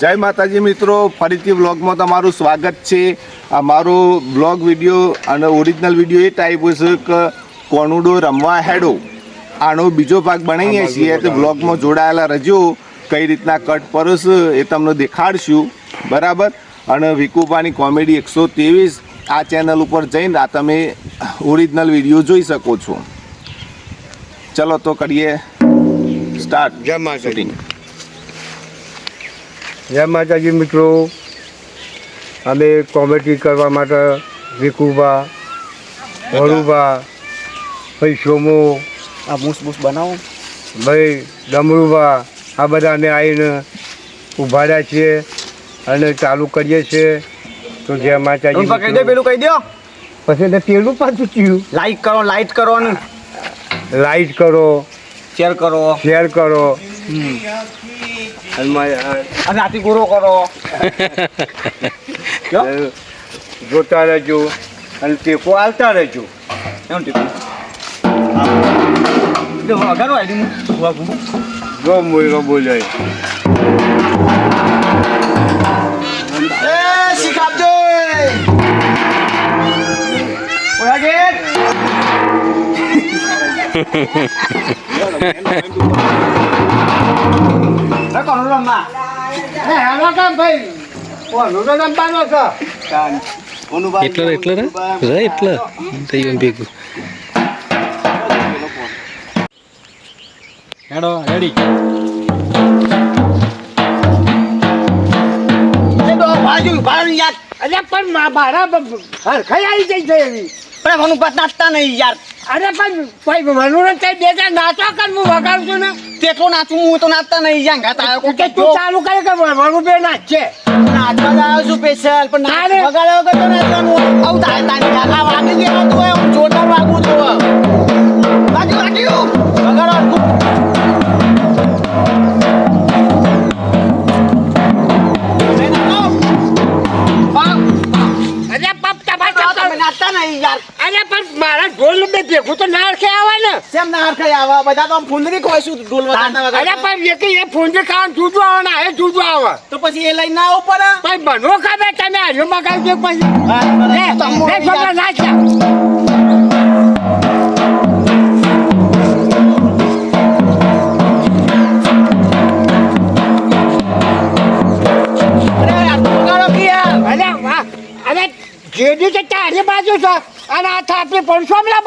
જય માતાજી મિત્રો ફરીથી વ્લોગમાં તમારું સ્વાગત છે. આ મારો બ્લોગ વીડિયો અને ઓરિજિનલ વીડિયો એ ટાઈપ હશે કે કોનુડો રમવા હેડો. આનો બીજો ભાગ બનાવીએ છીએ તો વ્લોગમાં જોડાયેલા રજો કઈ રીતના કટ પરસ એ તમને દેખાડશું. બરાબર? અને વિકુપાની કોમેડી એકસો ત્રેવીસ આ ચેનલ ઉપર જઈને આ તમે ઓરિજિનલ વીડિયો જોઈ શકો છો. ચલો તો કરીએ સ્ટાર્ટ જય માતાજી. જય માતાજી મિત્રો. અમે કોમેડી કરવા માટે વિકુબા વરુબા ભાઈ સોમો આ મૂસ મૂસ બનાવો. ભાઈ ડમરુબા આ બધાને આવીને રહ્યા છીએ અને ચાલુ કરીએ છીએ. તો જય માતાજી કહી દે પેલું કહી દો. પછી એને પેલું પાછું થયું લાઈક કરો લાઈટ કરો ને. લાઈક કરો. શેર કરો. શેર કરો. રાતી પૂરો કરો? જોતા રહેજો અને ટેકો આવતા રહેજો. એમ ટેકો. જો મોયરો બોલે એ કોણ રમવા એ હેલો કેમ ભાઈ કોનું તો રમવાનો છે એટલે એટલે રે? રે એટલે. ગયું ભેગું. હેડો રેડી બાજુ બાજુ યાદ અરે પણ મારા હરખાઈ આવી જઈ છે એવી. પણ મનું નાચતા નહીં યાર. અરે પણ કોઈ મનોરંજન બે ચાર નાચો કર હું વગાડું છું ને. તેટલો નાચું હું તો નાચતા નહીં જાય ગાતા આવ્યો કે તું ચાલુ કરે કે વરુ બે નાચશે? નાચવા આવ્યો છું સ્પેશિયલ પણ નાચ તારે- વગાડ્યા વગર તો નાચવાનું આવું થાય તારી આ વાગી ગયો તું હું જોરદાર વાગું છું યાર અરે પણ મારા ઢોલ બે ભેગું તો ના આવે ને. કેમ ના આવે? આવા બધા તો ફૂંદરી ખોઈશું ઢોલ વગાડતા અરે વગાડતા. પણ એક એ ફૂંદરી ખાવાનું જુદું આવે ને આ જુદું આવે. તો પછી એ લઈને ના ઉપર પડે. પણ બનો ખબર તમે હાર્યો દે પછી. હા, લે, બરાબર.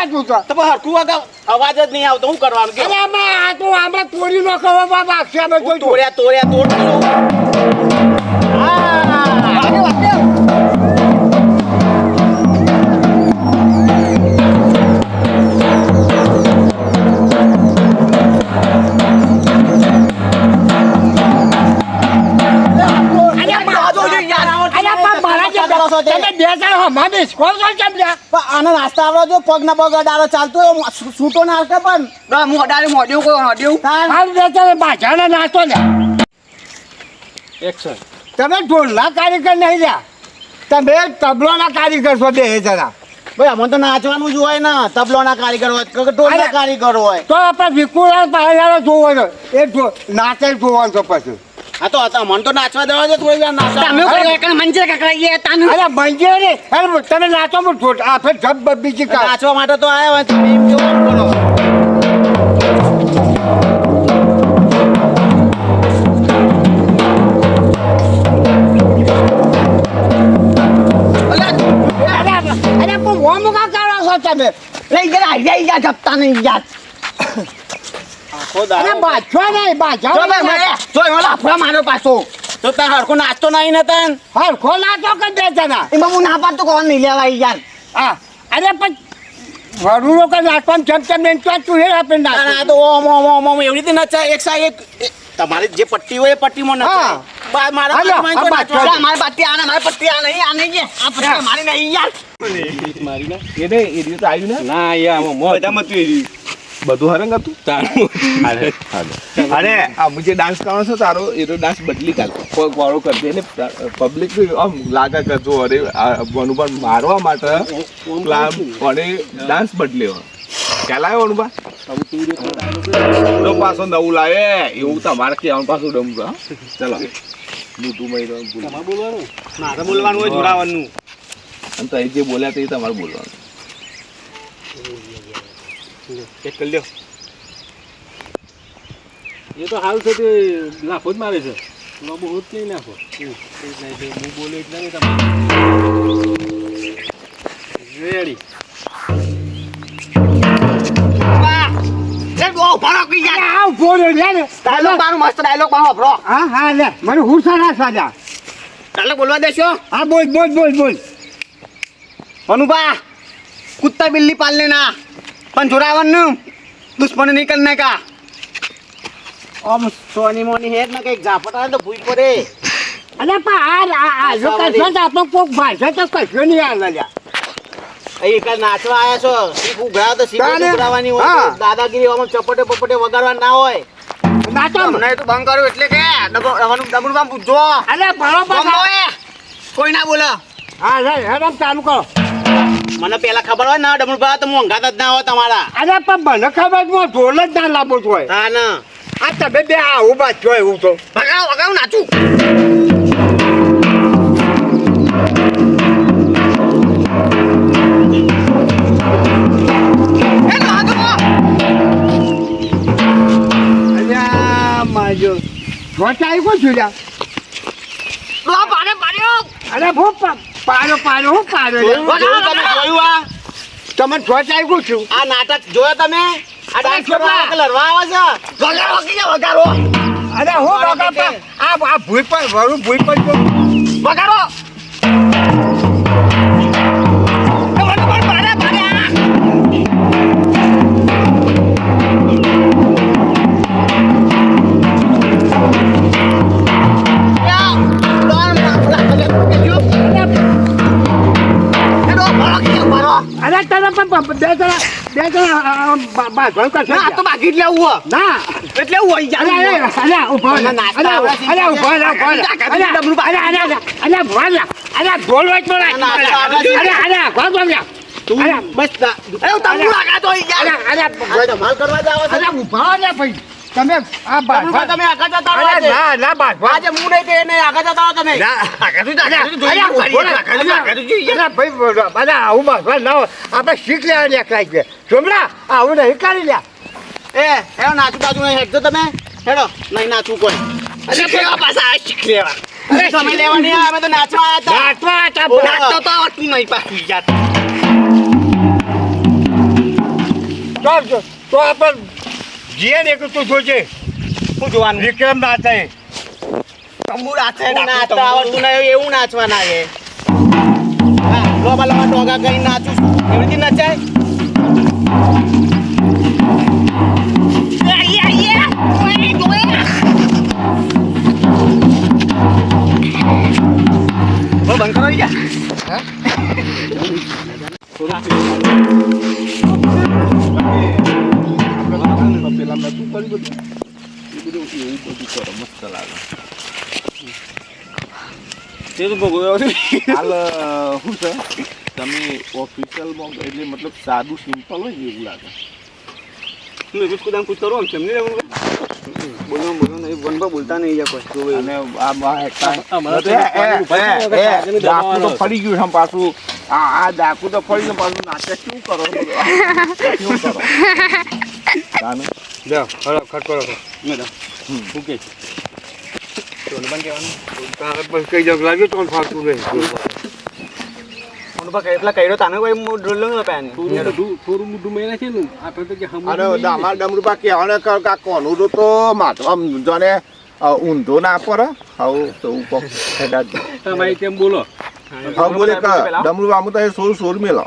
પરસોમલા બાજુ તો હરખું વગાડો. અવાજ જ નહીં આવતો હું કરવાનું કે અરે આ તો આમાં તોડી નો ખબર બાબા અક્ષર અમે જોઈતું. તોડ્યા તોડ્યા તોડ શું? હા. વાગ્યો, વાગ્યો. અરે યાર, જાજો છે યાર. અરે પણ મારા જે કરો તમે બે ચાર હમણાં બેસકો છો કેમ લ્યા? પણ નાસ્તા આવડો જો પગ ના પગ અડાડો ચાલતો સૂતો ના પણ. હું અડાડે મોઢ્યું કોઈ મોઢ્યું હાલ બે જણ નાસ્તો લે. લ્યા તમે ઢોલના કાર્યકર નહીં લ્યા તમે તબલોના કાર્યકર છો બે જણા. ભાઈ અમને તો નાચવાનું જ હોય ને. તબલોના કારીગર હોય કે ઢોલ કારીગર હોય. તો આપણે વિકુલા પહેલા જોવો એ જો- નાચે જોવાનું છે પછી. હા તો હતા મન તો નાચવા દેવા દે થોડી વાર નાચવા. મંજે કકડાઈએ અરે મંજે રે અરે તમે નાચો મુ છોટ આ ફેર જબ બીજી કા નાચવા માટે તો આયા હોય તમે એમ કેવું બોલો. અરે અરે પણ ઓમ કા કરો છો તમે? લઈ ગયા આઈ ગયા જપતા નહીં યાર અરે બાજવા નહીં બાજવા જો ભાઈ મને જો એમાં લાફડા માર્યો પાછો. તો તાર હરખો નાચતો નહીં ને તન? હરખો નાચો કે બે જણા? એમાં હું ના પાડતો કોણ નહીં લેવાય યાર. હા. અરે પણ વરુણો કે નાચવાનું જેમ તેમ એમ તો તું હે આ તો ઓમ ઓમ ઓમ ઓમ એવી રીતે નચાય. એક સાઈડ એક તમારી જે પટ્ટી હોય એ પટ્ટીમાં નચાય. મારા હાલો, પટ્ટીમાં આ પટ્ટી બાજુ. નાચવા- આ મારી પટ્ટી આ ને મારી પટ્ટી આ નહીં આ નહીં હારે ને બધું. હરંગ હતું તારું અરે આ મુજે ડાન્સ કરવાનો છે તારો એ તો ડાન્સ બદલી કાઢ. કોઈ વાળો કરી દે ને પબ્લિક આમ લાગે કે જો અરે અનુભવ મારવા માટે પેલા અને ડાન્સ બદલ્યો ક્યાં લાવ્યો અનુભવ તો પાછો નવું લાવે. એવું તમારે કહેવાનું પાછું ડમ ચલો. બોલવાનું? મારે બોલવાનું હોય જોડાવાનું. અને તો જે બોલ્યા તે તમારે બોલવાનું. ચેક કરી લ્યો. એ તો હાલ છે તે લાફો જ મારે છે. લોબો હોત નહીં નાખો હું બોલે એટલે નહીં તમારે. રેડી. લે બહુ ભરો કી યાર આ ઊભો રહ્યો લે ને. પણ જોરાવાનું દુશ્મન નીકળ ને કા. ઓમ સોની મોની હેર ને કંઈક ઝાપટ આવે તો ભૂઈ પડે. અલે પણ આ આ જો કશો જાતો કોક ભાષા તો કશો નાચવા આવ્યા છો. શીખ દાદાગીરી ચપટે પપટે વગાડવા ના હોય. નાચો. મને તો ભંગ કર્યો એટલે કે. કોઈ ના બોલો. હા રે હેડમ ચાલુ કરો. મને પેલા ખબર હોય ના બા તો હું જ ના હોય તમારા. અરે પણ મને ખબર હું ઢોલ જ ના લાંબો છો હા ના. આ તમે બે આ ઊભા છો એવું તો. ભગાવ ભગાવ નાચું. જો. આવી કો છું લો પાડે પાડ્યો અરે ભૂ પાડો પાડો હું પાડો વગાડો તમે જોયું આ? તમે સ્વચાઈ કો છું. આ નાટક જોયો તમે? આ ડાન્સ કરવા આવે કે લડવા આવે છે? વગાડો કે વગાડો. અરે હું પાડો આ આ ભૂઈ પર વરું ભૂઈ પર વગાડો. બે જણા બે જણા બાંધવાનું કરશે ના, તો ના. એટલે હોય અરે ઊભો ઊભો ઊભો. ડબલું ઢોલ. તું તંબુ લાગાતો હોય યાર. અરે અરે આ કરવા જાઓ અરે ઊભા ને ભાઈ. તમે આ બાંધવા તમે આગળ જતા રહો ના ના બાંધવા આજે હું નહીં તે નહીં, આગળ જતા રહો તમે. ના. આગળ તું જા, અરે આગળ તું જોઈ અરે લે, ઊભો રહે. આગળ તું, આગળ તું જોઈ લે. ભાઈ બોલો. આવું બાંધવા ના. આપણે શીખ લેવા નીકળાય છે સોમલા આવું નહીં કરી લ્યા એ, હેડો નાચું બાજુ નહીં હેડજો તમે. હેડો, નહીં નાચું કોઈ. શીખ લેવા પાછા શીખ લેવા. તમે લેવા નહીં આવ્યા, તો નાચવા આવ્યા. નાચવા ઓ, નાચતો તો આવડતું નહીં પાછું યાર. ચાલ તો આપણે જીએ ને એક તો જોજે શું જોવાનું? વિક્રમ નાચે તમુ નાચે નાચતા આવડતું નહીં, એવું નાચવાના છે હા, લોબા લોબા ટોગા કરીને નાચું છું. એવી રીતે નચાય? બંધ કરો યાર. પેલા હાલ શું છે? તમે ઓફિશિયલમાં એટલે મતલબ સાદું સિમ્પલ હોય ને એવું લાગે. શું એવું જ કુદામ કુદ કરું, કેમ નહીં રહેવું? બોલો, બોલો, નહીં, વનભા બોલતા નહીં કોઈ. જોવે અને આ એકતા- તો તો. ફરી ગયું છે પાછું. આ આ ડાકુ તો ફરી ગયું પાછું નાટક શું કરો? શું કરો? લ્યો હળો ખટકો રાખો હમ. શું કે તારે પછી કઈ જગ લાગ્યો તો ફાલતું નહીં વનભા કઈ- પેલા કઈડો તાને કોઈ લઉં ને પેન. થોડું મોઢું- મેં નાખીએ ને આપણે તો કે હમ ડમરૂપા કહેવાને કોનું તો તો માથું આમ જાણે અ, ઊંધો ના પડે હવે તો હું. તમારી તેમ બોલો હવે બોલે કે ડમરૂ આમ તો એ સોર સોળ મેલો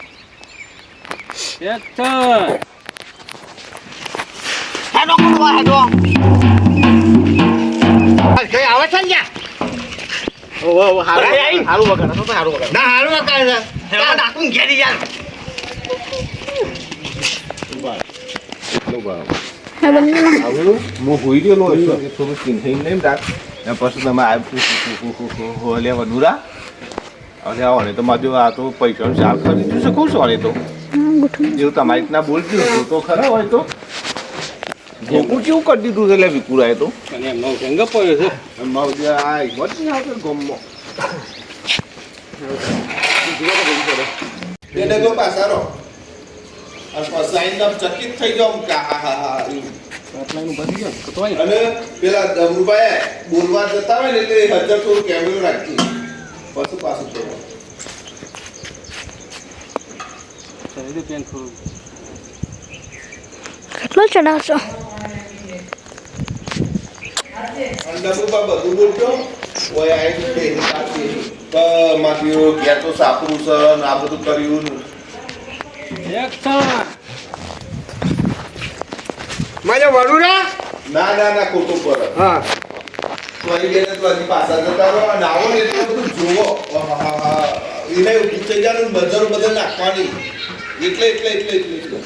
હેડો, હેડો. આવે છે ને લ્યા? ઓ, ઓ, ઓ, હારું, હારું વગાડો, તો હારું વગાડો. ના હારું કાંઈ છે. ડાકું ઘેરી યાર. હું હોઈ ગયેલો થોડું ચીંધી નહીં રાખ ને પછી તમે આવ્યું લે વનુરા હવે તો માજો આ તો પૈસાનું ચાલ કરી દીધું છે ખુશ તો એવું તમારી રીતના બોલતી હોય તો ખરા હોય તો ગોકુળ કેવું કરી દીધું છે? એટલે વિકુરાએ તો. અને એમનો ગંગ પડ્યો છે. માવજે આ હિંમત નહીં આવતો ગમમાં એ ડગલો પાસારો અને પછી આઈને આમ ચકિત થઈ ગયો કે હા હા હા અને પેલા દમરુભાઈ બોલવા જતા હોય ને એટલે હજાર થોડું કેમેરો રાખી. પછી પાછું થોડું પેન થોડું. કેટલો ચડાવશો મારે વડુરા ના ના ના ખોટું પર હા અહીં બેને તો હજી પાછા જતા રહો અને આવો ને એટલે બધું જોવો. એને બજારો બધા નાખવાની એટલે એટલે એટલે એટલે એટલે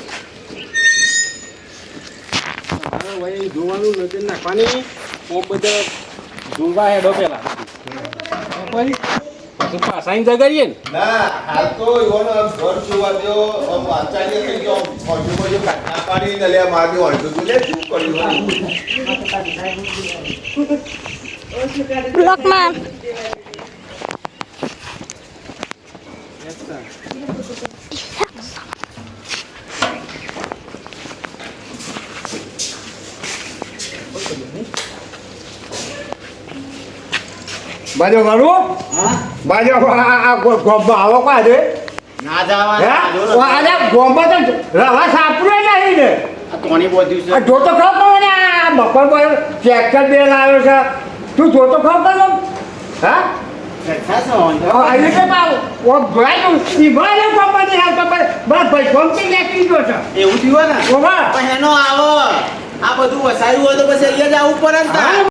હા ધોવાનું જોવાનું નજર નાખવાની. કોક બધા જોવા હેડો પેલા પછી પછી જગાડીએ ને? ના હાલ તો એવાનો આમ ઘર જોવા દો આમ આચાર્ય થઈ ગયો ફોજો ફોજો કાઢના પાડી ને લે મારી ઓળખું તું લે શું કર્યું બ્લોકમાં બાજો વડુ બાજો આ આ ગો- ગોમમાં આવો કાજે ના હે? આ ગોમમાં તો રવા સાપડે નહીં ને. કોની બોધ્યું આ જો જોતો ખબર પડે આ બપોર પર ટ્રેક્ટર બેલ લાવ્યો છે. તું જોતો ખબર પડે હા? છો તું છે. એવું થયું ને? એનો આવો. આ બધું વસાયું હોય તો પછી અહીંયા જ આવવું પડે.